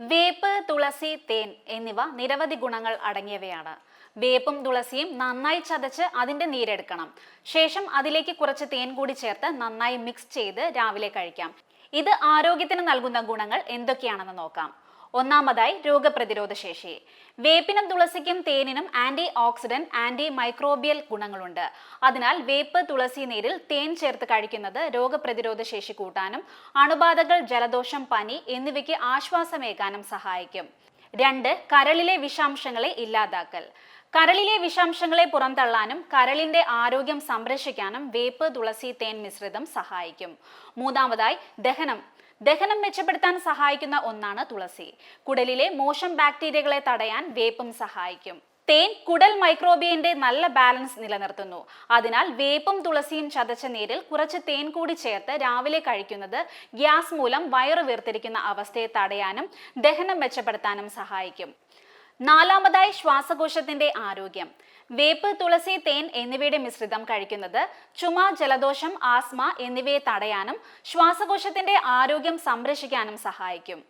വേപ്പ് തുളസി തേൻ എന്നിവ നിരവധി ഗുണങ്ങൾ അടങ്ങിയവയാണ്. വേപ്പും തുളസിയും നന്നായി ചതച്ച് അതിന്റെ നീരെടുക്കണം. ശേഷം അതിലേക്ക് കുറച്ച് തേൻ കൂടി ചേർത്ത് നന്നായി മിക്സ് ചെയ്ത് രാവിലെ കഴിക്കാം. ഇത് ആരോഗ്യത്തിന് നൽകുന്ന ഗുണങ്ങൾ എന്തൊക്കെയാണെന്ന് നോക്കാം. ഒന്നാമതായി രോഗപ്രതിരോധ ശേഷി. വേപ്പിനും തുളസിക്കും തേനിനും ആന്റി ഓക്സിഡന്റ് ആന്റി മൈക്രോബിയൽ ഗുണങ്ങളുണ്ട്. അതിനാൽ വേപ്പ് തുളസി നീരിൽ തേൻ ചേർത്ത് കഴിക്കുന്നത് രോഗപ്രതിരോധ ശേഷി കൂട്ടാനും അണുബാധകൾ ജലദോഷം പനി എന്നിവയ്ക്ക് ആശ്വാസമേകാനും സഹായിക്കും. രണ്ട് കരളിലെ വിഷാംശങ്ങളെ ഇല്ലാതാക്കൽ. കരളിലെ വിഷാംശങ്ങളെ പുറന്തള്ളാനും കരളിന്റെ ആരോഗ്യം സംരക്ഷിക്കാനും വേപ്പ് തുളസി തേൻ മിശ്രിതം സഹായിക്കും. മൂന്നാമതായി ദഹനം. ദഹനം മെച്ചപ്പെടുത്താൻ സഹായിക്കുന്ന ഒന്നാണ് തുളസി. കുടലിലെ മോശം ബാക്ടീരിയകളെ തടയാൻ വേപ്പും സഹായിക്കും. തേൻ കുടൽ മൈക്രോബിയന്റെ നല്ല ബാലൻസ് നിലനിർത്തുന്നു. അതിനാൽ വേപ്പും തുളസിയും ചതച്ച നീരിൽ കുറച്ച് തേൻ കൂടി ചേർത്ത് രാവിലെ കഴിക്കുന്നത് ഗ്യാസ് മൂലം വയറു വീർത്തിരിക്കുന്ന അവസ്ഥയെ തടയാനും ദഹനം മെച്ചപ്പെടുത്താനും സഹായിക്കും. നാലാമതായി ശ്വാസകോശത്തിന്റെ ആരോഗ്യം. വേപ്പ് തുളസി തേൻ എന്നിവയുടെ മിശ്രിതം കഴിക്കുന്നത് ചുമ ജലദോഷം ആസ്മ എന്നിവയെ തടയാനും ശ്വാസകോശത്തിന്റെ ആരോഗ്യം സംരക്ഷിക്കാനും സഹായിക്കും.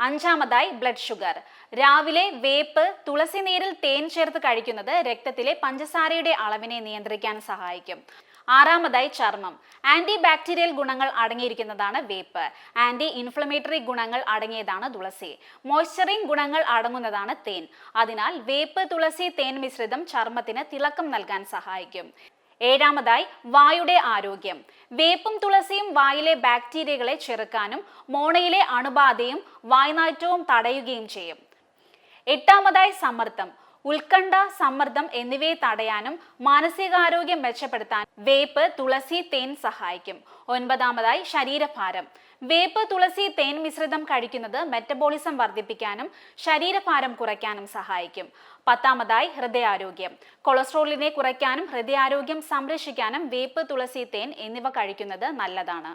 അഞ്ചാമതായി ബ്ലഡ് ഷുഗർ. രാവിലെ വേപ്പ് തുളസി നീരിൽ തേൻ ചേർത്ത് കഴിക്കുന്നത് രക്തത്തിലെ പഞ്ചസാരയുടെ അളവിനെ നിയന്ത്രിക്കാൻ സഹായിക്കും. ആറാമതായി ചർമ്മം. ആന്റി ബാക്ടീരിയൽ ഗുണങ്ങൾ അടങ്ങിയിരിക്കുന്നതാണ് വേപ്പ്. ആന്റി ഇൻഫ്ലമേറ്ററി ഗുണങ്ങൾ അടങ്ങിയതാണ് തുളസി. മോയ്സ്ചറിംഗ് ഗുണങ്ങൾ അടങ്ങുന്നതാണ് തേൻ. അതിനാൽ വേപ്പ് തുളസി തേൻ മിശ്രിതം ചർമ്മത്തിന് തിളക്കം നൽകാൻ സഹായിക്കും. ഏഴാമതായി വായുടെ ആരോഗ്യം. വേപ്പും തുളസിയും വായിലെ ബാക്ടീരിയകളെ ചെറുക്കാനും മോണയിലെ അണുബാധയും വായ്നാറ്റവും തടയുകയും ചെയ്യും. എട്ടാമതായി സമ്മർദ്ദം. ഉത്കണ്ഠ സമ്മർദ്ദം എന്നിവയെ തടയാനും മാനസികാരോഗ്യം മെച്ചപ്പെടുത്താൻ വേപ്പ് തുളസി തേൻ സഹായിക്കും. ഒൻപതാമതായി ശരീരഭാരം. വേപ്പ് തുളസി തേൻ മിശ്രിതം കഴിക്കുന്നത് മെറ്റബോളിസം വർദ്ധിപ്പിക്കാനും ശരീരഭാരം കുറയ്ക്കാനും സഹായിക്കും. പത്താമതായി ഹൃദയാരോഗ്യം. കൊളസ്ട്രോളിനെ കുറയ്ക്കാനും ഹൃദയാരോഗ്യം സംരക്ഷിക്കാനും വേപ്പ് തുളസി തേൻ എന്നിവ കഴിക്കുന്നത് നല്ലതാണ്.